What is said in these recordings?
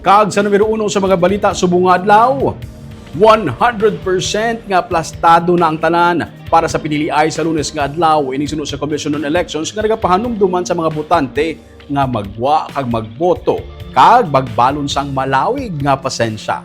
Kag sa numero uno sa mga balita subong adlaw, 100% nga plastado na ang tanan para sa piniliay sa lunes nga adlaw ining sunod sa Commission on Elections nga nagapahanumduman sa mga botante nga magwa kag magboto kag magbalon sang malawig nga pasensya.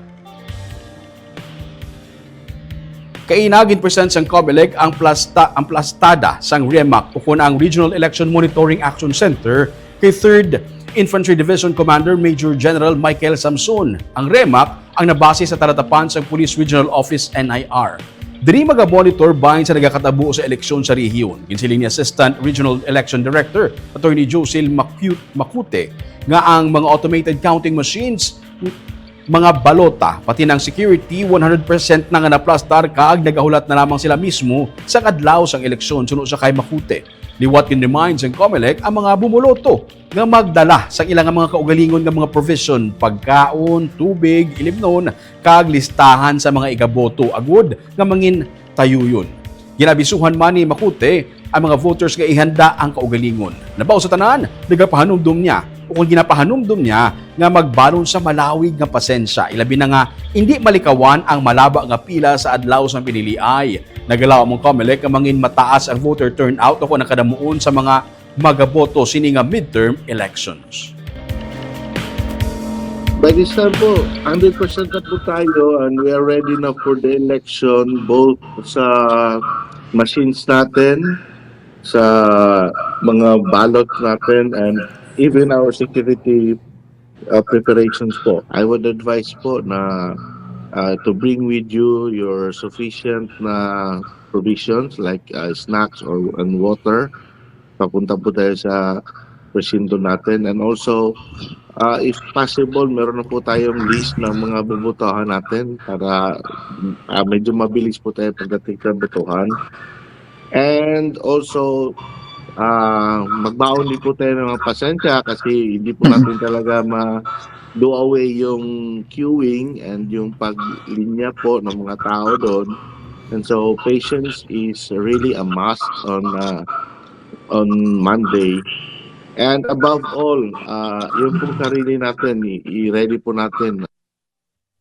Kainagin present sang COMELEC ang plasta ang plastada sang REMAC o kun ang Regional Election Monitoring Action Center kay 3rd Infantry Division Commander Major General Michael Samson. Ang REMAC ang nabase sa talatapan sa Police Regional Office NIR. Diri maga-monitor bahin sa nagakatabo sa eleksyon sa rehiyon. Ginsiling ni Assistant Regional Election Director Attorney Josil Macute nga ang mga automated counting machines mga balota, pati ng security, 100% na nga naplastar kaag nagahulat na lamang sila mismo sa kadlaw sang eleksyon sunod sa kay Makute. Liwat kin reminds ang COMELEC ang mga bumuloto nga magdala sa ilang mga kaugalingon nga mga provision, pagkaon, tubig, ilimnon, kag listahan sa mga igaboto agud nga mangin tayuyon. Ginabisuhan man ni Makute ang mga voters nga ihanda ang kaugalingon. Nabaw sa tanan, nagapahanumdum niya o kung ginapahanumdum niya nga magbalon sa malawig nga pasensya. Ilabi na nga, hindi malikawan ang malaba nga pila sa adlaw sa piniliay. Nagalaw mong COMELEC ang mangin mataas ang voter turnout o kung nakadamuon sa mga magaboto sini nga midterm elections. By this time po, 100% na po tayo and we are ready na for the election both sa machines natin, sa mga ballot natin and even our security uh, preparations po. I would advise po na uh, to bring with you your sufficient na provisions like uh, snacks or and water. Papunta po tayo sa presinto natin and also uh, if possible meron na po tayong list ng mga bubutuhan natin para uh, medyo mabilis po tayo pagdating sa butuhan and also uh, magbaon din po tayo ng mga pasensya kasi hindi po natin talaga ma do away yung queuing and yung paglinya po ng mga tao doon. And so patience is really a must on uh, on Monday. And above all, uh, yung pong sarili natin, i-ready po natin